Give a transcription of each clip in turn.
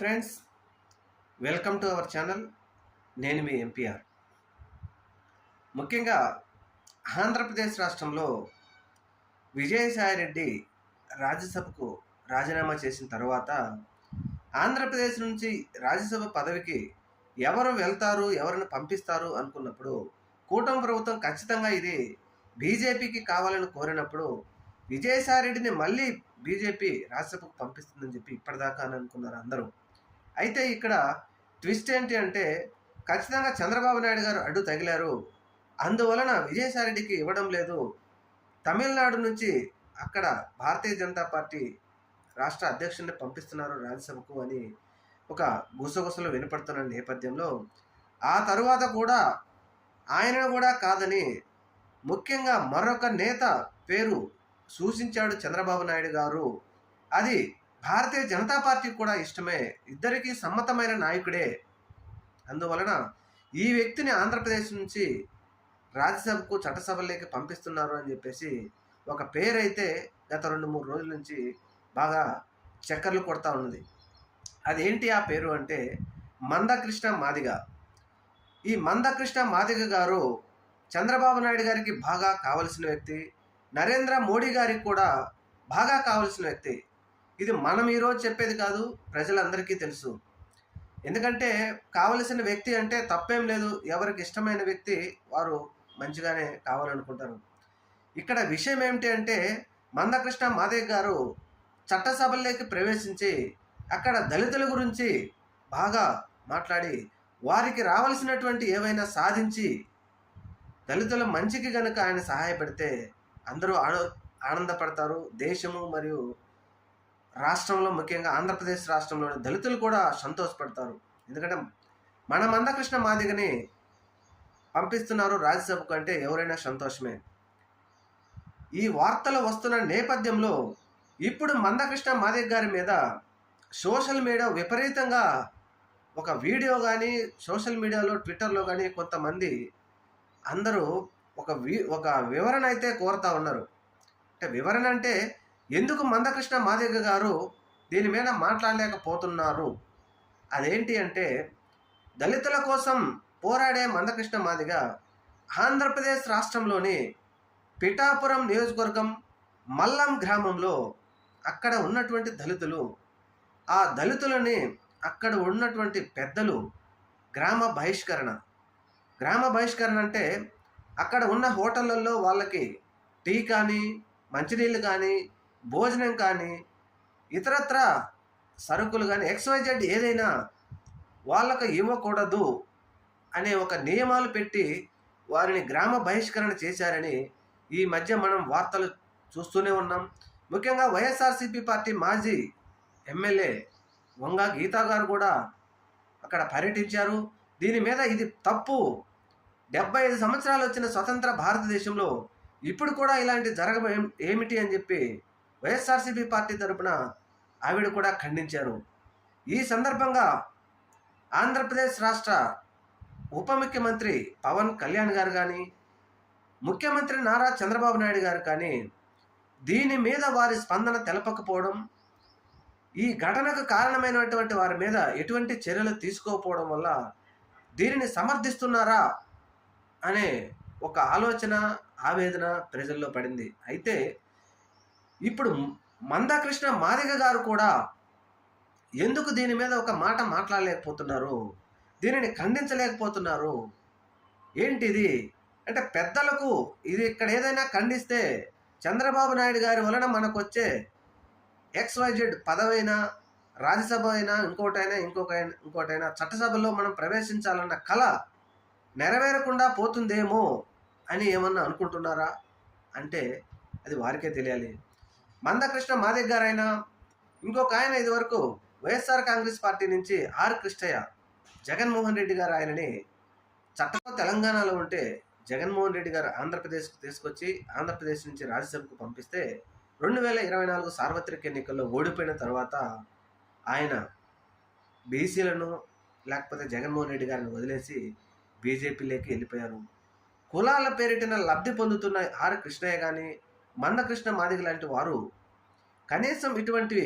Friends welcome to our channel నేను మీ MPR ముఖ్యంగా ఆంధ్రప్రదేశ్ రాష్ట్రంలో విజయసాయిరెడ్డి రాజ్యసభకు రాజీనామా చేసిన తర్వాత ఆంధ్రప్రదేశ్ నుంచి రాజ్యసభ పదవికి ఎవరు వెళ్తారు ఎవరిని పంపిస్తారు అనుకున్నప్పుడు కూటమి ప్రభుత్వం ఖచ్చితంగా ఇది బీజేపీకి కావాలని కోరినప్పుడు విజయసాయిరెడ్డిని మళ్ళీ బీజేపీ రాజ్యసభకు పంపిస్తుందని చెప్పి ఇప్పటిదాకా అని అనుకున్నారు అందరూ. అయితే ఇక్కడ ట్విస్ట్ ఏంటి అంటే ఖచ్చితంగా చంద్రబాబు నాయుడు గారు అడ్డు తగిలారు. అందువలన విజయసాయిరెడ్డికి ఇవ్వడం లేదు. తమిళనాడు నుంచి అక్కడ భారతీయ జనతా పార్టీ రాష్ట్ర అధ్యక్షుడిని పంపిస్తున్నారు రాజ్యసభకు అని ఒక గుసగుసలు వినపడుతున్న నేపథ్యంలో ఆ తరువాత కూడా ఆయన కూడా కాదని ముఖ్యంగా మరొక నేత పేరు సూచించాడు చంద్రబాబు నాయుడు గారు. అది భారతీయ జనతా పార్టీ కూడా ఇష్టమే. ఇద్దరికీ సమ్మతమైన నాయకుడే. అందువలన ఈ వ్యక్తిని ఆంధ్రప్రదేశ్ నుంచి రాజ్యసభకు చట్టసభలోకి పంపిస్తున్నారు అని చెప్పేసి ఒక పేరైతే గత రెండు మూడు రోజుల నుంచి బాగా చక్కర్లు కొడతా ఉన్నది. అదేంటి ఆ పేరు అంటే మందకృష్ణ మాదిగ. ఈ మందకృష్ణ మాదిగ గారు చంద్రబాబు నాయుడు గారికి బాగా కావలసిన వ్యక్తి. నరేంద్ర మోడీ గారికి కూడా బాగా కావలసిన వ్యక్తి. ఇది మనం ఈరోజు చెప్పేది కాదు ప్రజలందరికీ తెలుసు. ఎందుకంటే కావలసిన వ్యక్తి అంటే తప్పేం లేదు. ఎవరికి ఇష్టమైన వ్యక్తి వారు మంచిగానే కావాలనుకుంటారు. ఇక్కడ విషయం ఏమిటి అంటే మందకృష్ణ మాదేవ్ గారు చట్టసభల్లోకి ప్రవేశించి అక్కడ దళితుల గురించి బాగా మాట్లాడి వారికి రావాల్సినటువంటి ఏవైనా సాధించి దళితుల మంచికి గనుక ఆయన సహాయపడితే అందరూ ఆన ఆనందపడతారు. దేశము మరియు రాష్ట్రంలో ముఖ్యంగా ఆంధ్రప్రదేశ్ రాష్ట్రంలోని దళితులు కూడా సంతోషపడతారు. ఎందుకంటే మన మందకృష్ణ మాదిగని పంపిస్తున్నారు రాజ్యసభకు అంటే ఎవరైనా సంతోషమే. ఈ వార్తలు వస్తున్న నేపథ్యంలో ఇప్పుడు మందకృష్ణ మాదిగ గారి మీద సోషల్ మీడియా విపరీతంగా ఒక వీడియో కానీ సోషల్ మీడియాలో ట్విట్టర్లో కానీ కొంతమంది అందరూ ఒక వి ఒక వివరణ అయితే కోరుతా ఉన్నారు. అంటే వివరణ అంటే ఎందుకు మందకృష్ణ మాదిగ గారు దీని మీద మాట్లాడలేకపోతున్నారు? అదేంటి అంటే దళితుల కోసం పోరాడే మందకృష్ణ మాదిగ ఆంధ్రప్రదేశ్ రాష్ట్రంలోని పిఠాపురం నియోజకవర్గం మల్లం గ్రామంలో అక్కడ ఉన్నటువంటి దళితులు ఆ దళితులని అక్కడ ఉన్నటువంటి పెద్దలు గ్రామ బహిష్కరణ. గ్రామ బహిష్కరణ అంటే అక్కడ ఉన్న హోటళ్ళల్లో వాళ్ళకి టీ కానీ మంచినీళ్ళు కానీ భోజనం కానీ ఇతరత్ర సరుకులు కానీ ఎక్స్వైజెడ్ ఏదైనా వాళ్ళకు ఇవ్వకూడదు అనే ఒక నియమాలు పెట్టి వారిని గ్రామ బహిష్కరణ చేశారని ఈ మధ్య మనం వార్తలు చూస్తూనే ఉన్నాం. ముఖ్యంగా వైఎస్ఆర్సీపీ పార్టీ మాజీ ఎమ్మెల్యే వంగ గీతా గారు కూడా అక్కడ పర్యటించారు. దీని మీద ఇది తప్పు. డెబ్బై ఐదు సంవత్సరాలు వచ్చిన స్వతంత్ర భారతదేశంలో ఇప్పుడు కూడా ఇలాంటి జరగ ఏమిటి అని చెప్పి వైఎస్ఆర్సీపీ పార్టీ తరపున ఆవిడ కూడా ఖండించారు. ఈ సందర్భంగా ఆంధ్రప్రదేశ్ రాష్ట్ర ఉప ముఖ్యమంత్రి పవన్ కళ్యాణ్ గారు కానీ ముఖ్యమంత్రి నారా చంద్రబాబు నాయుడు గారు కానీ దీని మీద వారి స్పందన తెలపకపోవడం ఈ ఘటనకు కారణమైనటువంటి వారి మీద ఎటువంటి చర్యలు తీసుకోకపోవడం వల్ల దీనిని సమర్థిస్తున్నారా అనే ఒక ఆలోచన ఆవేదన ప్రజల్లో పడింది. అయితే ఇప్పుడు మందకృష్ణ మాదిగ గారు కూడా ఎందుకు దీని మీద ఒక మాట మాట్లాడలేకపోతున్నారు? దీనిని ఖండించలేకపోతున్నారు? ఏంటిది? అంటే పెద్దలకు ఇది ఇక్కడ ఏదైనా ఖండిస్తే చంద్రబాబు నాయుడు గారి వలన మనకు వచ్చే ఎక్స్వైజెడ్ పదవైనా రాజ్యసభ అయినా ఇంకోటైనా ఇంకొక ఇంకోటైనా చట్టసభలో మనం ప్రవేశించాలన్న కళ నెరవేరకుండా పోతుందేమో అని ఏమన్నా అనుకుంటున్నారా? అంటే అది వారికే తెలియాలి. మందకృష్ణ మా దగ్గర ఆయన ఇంకొక ఆయన ఇదివరకు వైఎస్ఆర్ కాంగ్రెస్ పార్టీ నుంచి ఆర్ కృష్ణయ్య జగన్మోహన్ రెడ్డి గారు ఆయనని చట్టం తెలంగాణలో ఉంటే జగన్మోహన్ రెడ్డి గారు ఆంధ్రప్రదేశ్కు తీసుకొచ్చి ఆంధ్రప్రదేశ్ నుంచి రాజ్యసభకు పంపిస్తే రెండు వేల ఇరవై నాలుగు సార్వత్రిక ఎన్నికల్లో ఓడిపోయిన తర్వాత ఆయన బీసీలను లేకపోతే జగన్మోహన్ రెడ్డి గారిని వదిలేసి బీజేపీలోకి వెళ్ళిపోయారు. కులాల పేరిటిన లబ్ధి పొందుతున్న ఆర్ కృష్ణయ్య కానీ మందకృష్ణ మాదిగ లాంటి వారు కనీసం ఇటువంటి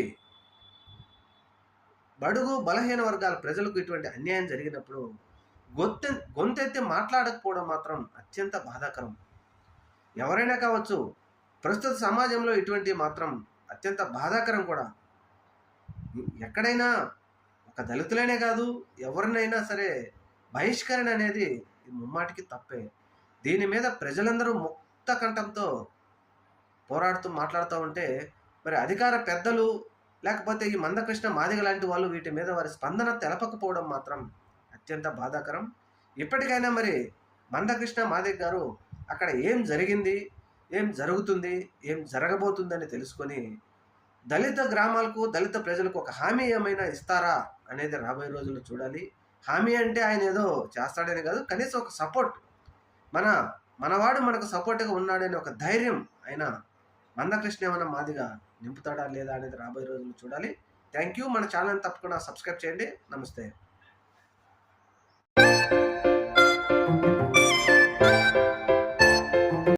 బడుగు బలహీన వర్గాల ప్రజలకు ఇటువంటి అన్యాయం జరిగినప్పుడు గొంతె గొంతెత్తి మాట్లాడకపోవడం మాత్రం అత్యంత బాధాకరం. ఎవరైనా కావచ్చు ప్రస్తుత సమాజంలో ఇటువంటి మాత్రం అత్యంత బాధాకరం కూడా. ఎక్కడైనా ఒక దళితులైనే కాదు ఎవరినైనా సరే బహిష్కరణ అనేది ముమ్మాటికి తప్పే. దీని మీద ప్రజలందరూ ముక్త కంఠంతో పోరాడుతూ మాట్లాడుతూ ఉంటే మరి అధికార పెద్దలు లేకపోతే ఈ మందకృష్ణ మాదిగ లాంటి వాళ్ళు వీటి మీద వారి స్పందన తెలపకపోవడం మాత్రం అత్యంత బాధాకరం. ఇప్పటికైనా మరి మందకృష్ణ మాదిగ గారు అక్కడ ఏం జరిగింది ఏం జరుగుతుంది ఏం జరగబోతుందని తెలుసుకొని దళిత గ్రామాలకు దళిత ప్రజలకు ఒక హామీ ఏమైనా ఇస్తారా అనేది రాబోయే రోజుల్లో చూడాలి. హామీ అంటే ఆయన ఏదో చేస్తాడని కాదు కనీసం ఒక సపోర్ట్. మన మనవాడు మనకు సపోర్ట్గా ఉన్నాడని ఒక ధైర్యం ఆయన మందకృష్ణ ఏమైనా మాదిగా నింపుతాడా లేదా అనేది రాబోయే రోజుల్లో చూడాలి. Thank you. మన ఛానల్ తప్పకుండా సబ్స్క్రైబ్ చేయండి. నమస్తే.